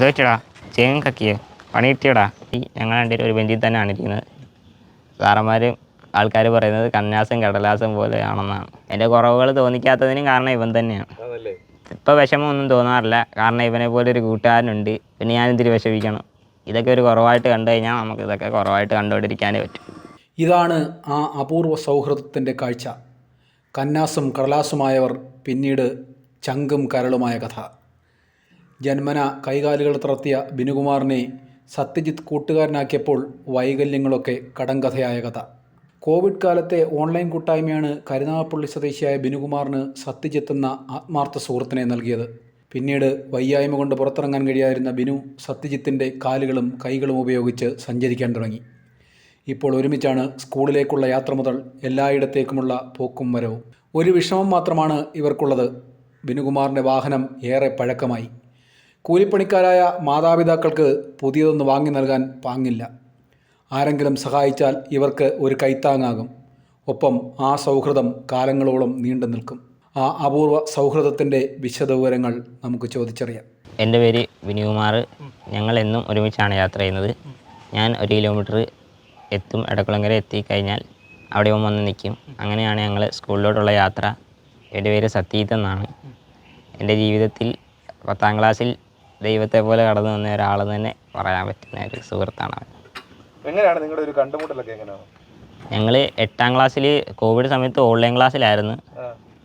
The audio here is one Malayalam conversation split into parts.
എന്താ ചേൻ കക്കിയെ പണി കിട്ടിയടാ ഈ ഞങ്ങൾ രണ്ടുപേരും ഒരു ബെഞ്ചിൽ തന്നെയാണ് ഇരിക്കുന്നത്. സാറന്മാരും ആൾക്കാർ പറയുന്നത് കന്യാസം കടലാസം പോലെയാണെന്നാണ്. എന്റെ കുറവുകൾ തോന്നിക്കാത്തതിനും കാരണം ഇവൻ തന്നെയാണ്. ഇപ്പം ഇപ്പോൾ വിഷമമൊന്നും തോന്നാറില്ല. കാരണം ഇവനെ പോലെ ഒരു കൂട്ടുകാരനുണ്ട്. പിന്നെ ഞാൻ ഇതിരി വിഷമിക്കണം? ഇതൊക്കെ ഒരു കുറവായിട്ട് കണ്ടു കഴിഞ്ഞാൽ നമുക്ക് ഇതൊക്കെ കുറവായിട്ട് കണ്ടുകൊണ്ടിരിക്കാനേ പറ്റും. ഇതാണ് ആ അപൂർവ സൗഹൃദത്തിന്റെ കാഴ്ച. കന്നാസും കടലാസുമായവർ പിന്നീട് ചങ്കും കരളുമായ കഥ. ജന്മന കൈകാലുകൾ തളർത്തിയ ബിനുകുമാറിനെ സത്യജിത്ത് കൂട്ടുകാരനാക്കിയപ്പോൾ വൈകല്യങ്ങളൊക്കെ കടങ്കഥയായ കഥ. കോവിഡ് കാലത്തെ ഓൺലൈൻ കൂട്ടായ്മയാണ് കരുനാഗപ്പള്ളി സ്വദേശിയായ ബിനുകുമാറിന് സത്യജിത്ത് എന്ന ആത്മാർത്ഥ സുഹൃത്തിനെ നൽകിയത്. പിന്നീട് വയ്യായ്മ കൊണ്ട് പുറത്തിറങ്ങാൻ കഴിയാതിരുന്ന ബിനു സത്യജിത്തിന്റെ കാലുകളും കൈകളും ഉപയോഗിച്ച് സഞ്ചരിക്കാൻ തുടങ്ങി. ഇപ്പോൾ ഒരുമിച്ചാണ് സ്കൂളിലേക്കുള്ള യാത്ര മുതൽ എല്ലായിടത്തേക്കുമുള്ള പോക്കും വരവും. ഒരു വിഷമം മാത്രമാണ് ഇവർക്കുള്ളത്. ബിനുകുമാറിന്റെ വാഹനം ഏറെ പഴക്കമായി. കൂലിപ്പണിക്കാരായ മാതാപിതാക്കൾക്ക് പുതിയതൊന്ന് വാങ്ങി നൽകാൻ പാങ്ങില്ല. ആരെങ്കിലും സഹായിച്ചാൽ ഇവർക്ക് ഒരു കൈത്താങ്ങാകും. ഒപ്പം ആ സൗഹൃദം കാലങ്ങളോളം നീണ്ടു നിൽക്കും. ആ അപൂർവ സൗഹൃദത്തിന്റെ വിശദവിവരങ്ങൾ നമുക്ക് ചോദിച്ചറിയാം. എന്റെ പേര് വിനുകുമാർ. ഞങ്ങൾ എന്നും ഒരുമിച്ചാണ് യാത്ര ചെയ്യുന്നത്. ഞാൻ ഒരു കിലോമീറ്റർ എത്തും എടക്കുളങ്ങര എത്തിക്കഴിഞ്ഞാൽ അവിടെ വന്ന് നിൽക്കും. അങ്ങനെയാണ് ഞങ്ങൾ സ്കൂളിലോട്ടുള്ള യാത്ര. എന്റെ പേര് സത്തീത് എന്നാണ്. എന്റെ ജീവിതത്തിൽ പത്താം ക്ലാസ്സിൽ ദൈവത്തെ പോലെ കടന്നു വന്ന ഒരാളെന്ന് തന്നെ പറയാൻ പറ്റുന്ന ഒരു സുഹൃത്താണ് അവൻ. എങ്ങനെയാണ് നിങ്ങളുടെ ഒരു കണ്ടുമുട്ടലൊക്കെ എങ്ങനെയാണ്? ഞങ്ങൾ എട്ടാം ക്ലാസ്സിൽ കോവിഡ് സമയത്ത് ഓൺലൈൻ ക്ലാസ്സിലായിരുന്നു.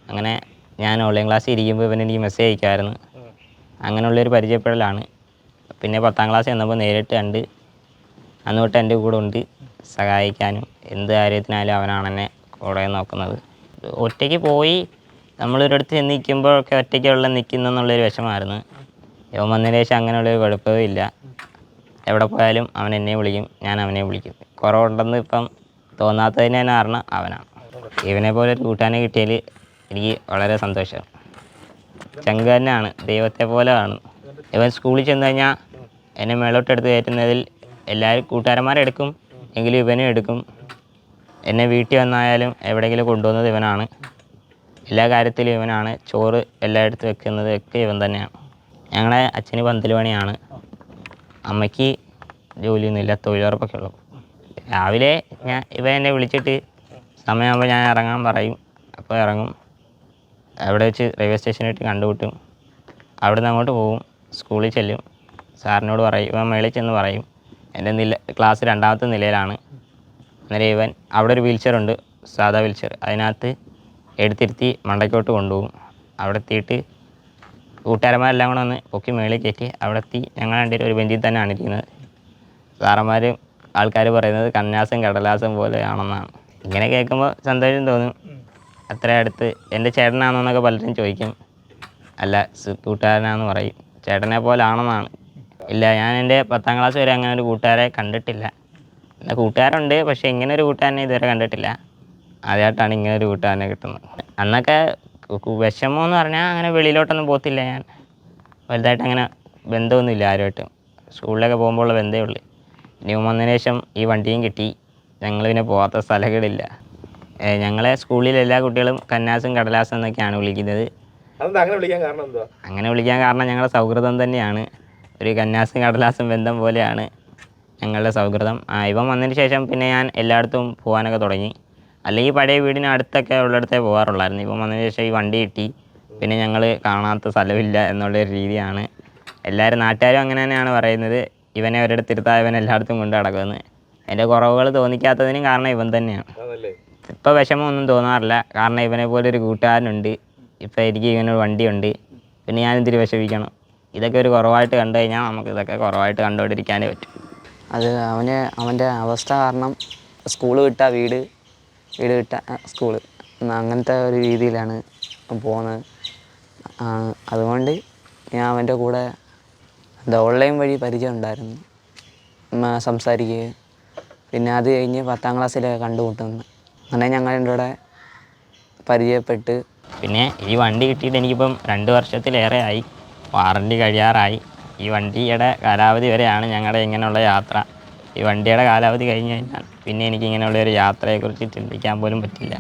അങ്ങനെ ഞാൻ ഓൺലൈൻ ക്ലാസ്സിൽ ഇരിക്കുമ്പോൾ ഇവൻ എനിക്ക് മെസ്സേജ് അയക്കുമായിരുന്നു. അങ്ങനെയുള്ളൊരു പരിചയപ്പെടലാണ്. പിന്നെ പത്താം ക്ലാസ് ചെന്നപ്പോൾ നേരിട്ട് കണ്ട് അന്ന് തൊട്ട് എന്റെ കൂടെ ഉണ്ട് സഹായിക്കാനും എന്ത് കാര്യത്തിനായാലും അവനാണ് എന്നെ കൂടെ നോക്കുന്നത്. ഒറ്റയ്ക്ക് പോയി നമ്മളൊരിടത്ത് ചെന്ന് നിൽക്കുമ്പോഴൊക്കെ ഒറ്റയ്ക്കുള്ള നിൽക്കുന്നെന്നുള്ളൊരു വിഷമമായിരുന്നു. ഇവൻ വന്നതിന് ശേഷം അങ്ങനെയുള്ളൊരു കുഴപ്പവും ഇല്ല. എവിടെ പോയാലും അവൻ എന്നെ വിളിക്കും ഞാൻ അവനെ വിളിക്കും. കുറവുണ്ടെന്ന് ഇപ്പം തോന്നാത്തതിന് തന്നെ കാരണം അവനാണ്. ഇവനെ പോലെ ഒരു കൂട്ടാനെ കിട്ടിയതിൽ എനിക്ക് വളരെ സന്തോഷം. ചങ്ക തന്നെയാണ് ദൈവത്തെ പോലെ കാണും ഇവൻ സ്കൂളിൽ ചെന്ന് കഴിഞ്ഞാൽ എന്നെ മേളോട്ടെടുത്ത് കയറ്റുന്നതിൽ എല്ലാവരും കൂട്ടുകാരന്മാരെടുക്കും എങ്കിലും ഇവനും എടുക്കും. എന്നെ വീട്ടിൽ വന്നായാലും എവിടെയെങ്കിലും കൊണ്ടുവന്നത് ഇവനാണ്. എല്ലാ കാര്യത്തിലും ഇവനാണ്. ചോറ് എല്ലായിടത്തും വെക്കുന്നത് ഒക്കെ ഇവൻ തന്നെയാണ്. ഞങ്ങളെ അച്ഛന് പന്തൽ പണിയാണ്. അമ്മയ്ക്ക് ജോലിയൊന്നുമില്ല തൊഴിലുറപ്പൊക്കെ ഉള്ളു രാവിലെ ഞാൻ ഇവ എന്നെ വിളിച്ചിട്ട് സമയമാകുമ്പോൾ ഞാൻ ഇറങ്ങാൻ പറയും. അപ്പോൾ ഇറങ്ങും. അവിടെ വെച്ച് റെയിൽവേ സ്റ്റേഷനിട്ട് കണ്ടുമുട്ടും. അവിടെ നിന്ന് അങ്ങോട്ട് പോകും സ്കൂളിൽ ചെല്ലും. സാറിനോട് പറയും ഇവൻ മേളിൽ ചെന്ന് പറയും എന്റെ നില ക്ലാസ് രണ്ടാമത്തെ നിലയിലാണ്. അന്നേരം ഇവൻ അവിടെ ഒരു വീൽ ചെയർ ഉണ്ട് സാധാ വീൽചെയർ അതിനകത്ത് എടുത്തിരുത്തി മണ്ടയ്ക്കോട്ട് കൊണ്ടുപോകും. അവിടെ എത്തിയിട്ട് കൂട്ടുകാരന്മാരെല്ലാം കൂടെ വന്ന് പൊക്കി മേളിൽ കയറ്റി അവിടെ എത്തി ഞങ്ങൾ രണ്ടുപേരും ഒരു ബെഞ്ചിൽ തന്നെയാണ് ഇരിക്കുന്നത്. സാറന്മാർ ആൾക്കാർ പറയുന്നത് കന്യാസം കടലാസം പോലെയാണെന്നാണ്. ഇങ്ങനെ കേൾക്കുമ്പോൾ സന്തോഷം തോന്നും. അത്ര അടുത്ത് എന്റെ ചേട്ടനാണെന്നൊക്കെ പലരും ചോദിക്കും. അല്ല കൂട്ടുകാരനാണെന്ന് പറയും. ചേട്ടനെ പോലെ ആണെന്നാണ് ഇല്ല ഞാൻ എന്റെ പത്താം ക്ലാസ് വരെ അങ്ങനെ ഒരു കൂട്ടുകാരെ കണ്ടിട്ടില്ല. എന്റെ കൂട്ടുകാരുണ്ട് പക്ഷേ ഇങ്ങനെ ഒരു കൂട്ടുകാരനെ ഇതുവരെ കണ്ടിട്ടില്ല. ആദ്യമായിട്ടാണ് ഇങ്ങനെ ഒരു കൂട്ടുകാരനെ കിട്ടുന്നത്. അന്നൊക്കെ വിഷമം എന്ന് പറഞ്ഞാൽ അങ്ങനെ വെളിയിലോട്ടൊന്നും പോകത്തില്ല ഞാൻ. വലുതായിട്ട് അങ്ങനെ ബന്ധമൊന്നുമില്ല ആരുമായിട്ടും. സ്കൂളിലൊക്കെ പോകുമ്പോഴുള്ള ബന്ധമേ ഉള്ളൂ. ഇനി വന്നതിന് ശേഷം ഈ വണ്ടിയും കിട്ടി. ഞങ്ങൾ പിന്നെ പോകാത്ത സ്ഥലങ്ങളില്ല. ഞങ്ങളെ സ്കൂളിൽ എല്ലാ കുട്ടികളും കന്നാസും കടലാസും എന്നൊക്കെയാണ് വിളിക്കുന്നത്. അങ്ങനെ വിളിക്കാൻ കാരണം എന്താ അങ്ങനെ വിളിക്കാൻ കാരണം ഞങ്ങളുടെ സൗഹൃദം തന്നെയാണ്. ഒരു കന്നാസും കടലാസും ബന്ധം പോലെയാണ് ഞങ്ങളുടെ സൗഹൃദം. ആ ഇവൻ വന്നതിന് ശേഷം പിന്നെ ഞാൻ എല്ലായിടത്തും പോകാനൊക്കെ തുടങ്ങി. അല്ലെങ്കിൽ പഴയ വീടിന് അടുത്തൊക്കെ ഉള്ളിടത്തേ പോകാറുള്ളായിരുന്നു. ഇപ്പം വന്നതിന് ശേഷം ഈ വണ്ടി കിട്ടി. പിന്നെ ഞങ്ങൾ കാണാത്ത സ്ഥലമില്ല എന്നുള്ളൊരു രീതിയാണ്. എല്ലാവരും നാട്ടുകാരും അങ്ങനെ തന്നെയാണ് പറയുന്നത്. ഇവനെ ഒരിടത്തിരുത്താ ഇവൻ എല്ലായിടത്തും കൊണ്ട് നടക്കുമെന്ന്. എന്റെ കുറവുകൾ തോന്നിക്കാത്തതിനും കാരണം ഇവൻ തന്നെയാണ്. ഇപ്പോൾ വിഷമമൊന്നും തോന്നാറില്ല. കാരണം ഇവനെ പോലെ ഒരു കൂട്ടുകാരനുണ്ട്. ഇപ്പോൾ എനിക്ക് ഇവനൊരു വണ്ടിയുണ്ട്. പിന്നെ ഞാൻ ഇതിരി വിഷമിക്കണം? ഇതൊക്കെ ഒരു കുറവായിട്ട് കണ്ടു കഴിഞ്ഞാൽ നമുക്ക് ഇതൊക്കെ കുറവായിട്ട് കണ്ടുകൊണ്ടിരിക്കാനേ പറ്റും. അത് അവന് അവന്റെ അവസ്ഥ കാരണം സ്കൂൾ വിട്ട വീട്. വീട് വിട്ട സ്കൂൾ അങ്ങനത്തെ ഒരു രീതിയിലാണ് പോകുന്നത്. അതുകൊണ്ട് ഞാൻ അവന്റെ കൂടെ എന്താ ഓൺലൈൻ വഴി പരിചയം ഉണ്ടായിരുന്നു. സംസാരിക്കുകയും. പിന്നെ അത് കഴിഞ്ഞ് പത്താം ക്ലാസ്സിലൊക്കെ കണ്ടുമുട്ടുന്നു. അങ്ങനെ ഞങ്ങൾ എന്റെ കൂടെ പരിചയപ്പെട്ട്. പിന്നെ ഈ വണ്ടി കിട്ടിയിട്ട് എനിക്കിപ്പം രണ്ട് വർഷത്തിലേറെ ആയി. വാറണ്ടി കഴിയാറായി. ഈ വണ്ടിയുടെ കാലാവധി വരെയാണ് ഞങ്ങളുടെ ഇങ്ങനെയുള്ള യാത്ര. ഈ വണ്ടിയുടെ കാലാവധി കഴിഞ്ഞ് കഴിഞ്ഞാൽ പിന്നെ എനിക്ക് ഇങ്ങനെയുള്ള ഒരു യാത്രയെക്കുറിച്ച് ചിന്തിക്കാൻ പോലും പറ്റില്ല.